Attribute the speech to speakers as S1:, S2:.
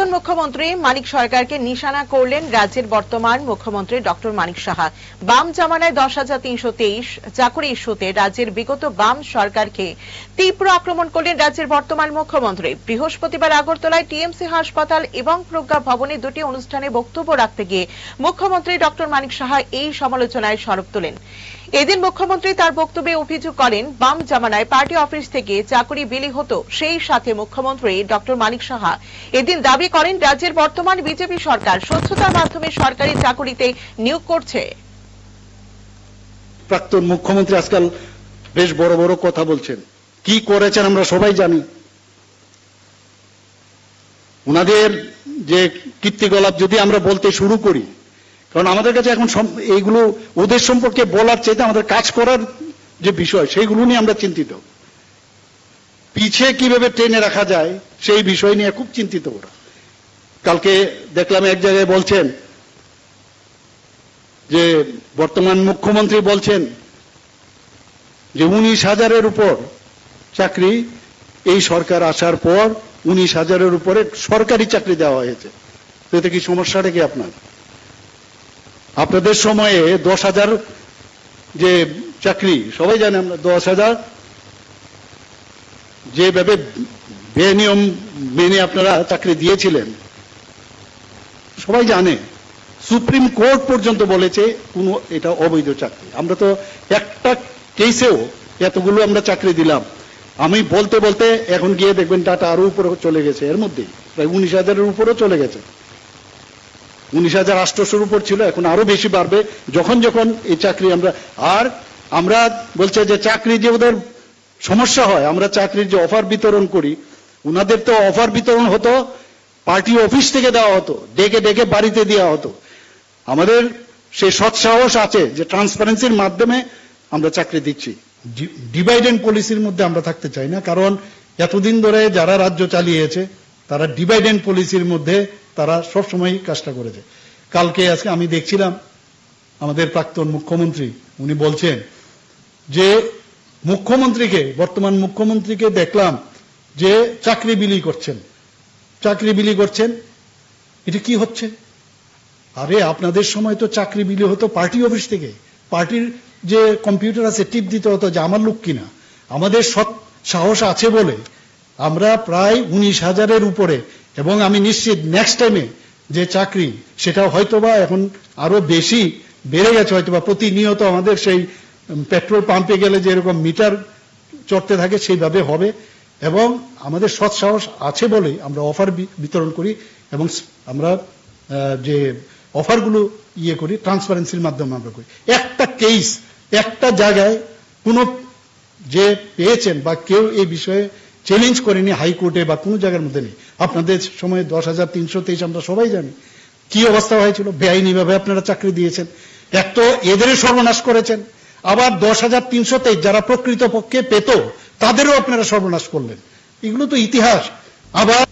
S1: প্রাক্তন মুখ্যমন্ত্রী মানিক সরকারকে নিশানা করলেন রাজ্যের বর্তমান মুখ্যমন্ত্রী ডক্টর মানিক সাহা। বাম জামানায় দশ হাজার তিনশো তেইশ, চাকরি ইস্যুতে রাজ্যের বিগত বাম সরকারকে তীব্র আক্রমণ করলেন রাজ্যের বর্তমান মুখ্যমন্ত্রী। বৃহস্পতিবার আগরতলায় টিএমসি হাসপাতাল এবং প্রজ্ঞা ভবনে দুটি অনুষ্ঠানে বক্তব্য রাখতে গিয়ে মুখ্যমন্ত্রী ডক্টর মানিক সাহা এই সমালোচনায় সরব তোলেন। এদিন মুখ্যমন্ত্রী তার বক্তব্যে অভিযোগ করেন, বাম জামানায় পার্টি অফিস থেকে চাকরি বিলি হতো সেই সাথে মুখ্যমন্ত্রী ডক্টর মানিক সাহা। এদিন দাবি করেন, রাজ্যের বর্তমান বিজেপি সরকার স্বচ্ছতার মাধ্যমে সরকারি চাকরিতে নিয়োগ করছে।
S2: প্রাক্তন মুখ্যমন্ত্রী আজকাল বেশ বড় বড় কথা বলছেন। কি করেছেন আমরা সবাই জানি। ওনাদের যে কীর্তিকলাপ যদি আমরা বলতে শুরু করি কারণ আমাদের কাছে এখন এইগুলো ওদের সম্পর্কে বলার চাইতে আমাদের কাজ করার যে বিষয়, সেইগুলো নিয়ে আমরা চিন্তিত। পিছে কীভাবে টেনে রাখা যায়, সেই বিষয় নিয়ে খুব চিন্তিত ওরা। কালকে দেখলাম এক জায়গায় বলছেন যে, বর্তমান মুখ্যমন্ত্রী বলছেন যে, উনিশ হাজারের উপর চাকরি, এই সরকার আসার পর উনিশ হাজারের উপরে সরকারি চাকরি দেওয়া হয়েছে। এতে কি সমস্যাটা কি আপনার? আপনাদের সময়ে দশ হাজার যে চাকরি, সবাই জানে আমরা দশ হাজার। যেভাবে বেনিয়ম মেনে আপনারা চাকরি দিয়েছিলেন, সবাই জানে। সুপ্রিম কোর্ট পর্যন্ত বলেছে কোনো এটা অবৈধ চাকরি। আমরা তো একটা কেসেও এতগুলো আমরা চাকরি দিলাম। আমি বলতে বলতে এখন গিয়ে দেখবেন টাটা আরও উপরে চলে গেছে, এর মধ্যেই। প্রায় উনিশ হাজারের উপরেও চলে গেছে। উনিশ হাজার আটশোশোর উপর ছিল, এখন আরও বেশি বাড়বে। যখন যখন এই চাকরি আমরা আর আমরা বলছে যে চাকরি যে ওদের সমস্যা হয়, আমরা চাকরির যে অফার বিতরণ করি ওনাদের তো অফার বিতরণ হতো পার্টি অফিস থেকে দেওয়া হতো, ডেকে ডেকে বাড়িতে দেওয়া হতো। আমাদের সেই সৎসাহস আছে যে ট্রান্সপারেন্সির মাধ্যমে আমরা চাকরি দিচ্ছি। ডিভাইড এন্ড পলিসির মধ্যে আমরা থাকতে চাই না, কারণ এতদিন ধরে যারা রাজ্য চালিয়েছে, তারা ডিভাইড এন্ড পলিসির মধ্যে তারা সবসময় কাজটা করেছে। কালকে আজকে আমি দেখছিলাম আমাদের প্রাক্তন মুখ্যমন্ত্রী, উনি বলছেন যে মুখ্যমন্ত্রীকে, বর্তমান মুখ্যমন্ত্রীকে দেখলাম যে চাকরি বিলি করছেন। চাকরি বিলি করছেন, এটা কি হচ্ছে? আরে, আপনাদের সময় তো চাকরি বিলি হতো পার্টি অফিস থেকে। পার্টির যে কম্পিউটার আছে, টিপ দিতে হতো যে আমার লোক কিনা। আমাদের সৎ সাহস আছে বলে আমরা প্রায় উনিশ হাজারের উপরে এবং আমি নিশ্চিত নেক্সট টাইমে যে চাকরি সেটা হয়তোবা এখন আরও বেশি বেড়ে গেছে, হয়তোবা প্রতিনিয়ত আমাদের সেই পেট্রোল পাম্পে গেলে যেরকম মিটার চড়তে থাকে, সেইভাবে হবে। এবং আমাদের সৎ সাহস আছে বলেই আমরা অফার বিতরণ করি এবং আমরা যে অফারগুলো ইয়ে করি ট্রান্সপারেন্সির মাধ্যমে আমরা করি। একটা কেস একটা জায়গায় কোনো যে পেয়েছেন বা কেউ এই বিষয়ে চ্যালেঞ্জ করেনি হাইকোর্টে বা কোনো জায়গার মধ্যে নেই। আপনাদের সময় দশ হাজার তিনশো তেইশ আমরা সবাই জানি। কি অবস্থা হয়েছিল? বেআইনি ভাবে আপনারা চাকরি দিয়েছেন। এক তো এদের সর্বনাশ করেছেন। আবার দশ হাজার তিনশো তেইশ যারা প্রকৃত পক্ষে পেত, তাদেরও আপনারা সর্বনাশ করলেন। এগুলো তো ইতিহাস। আবার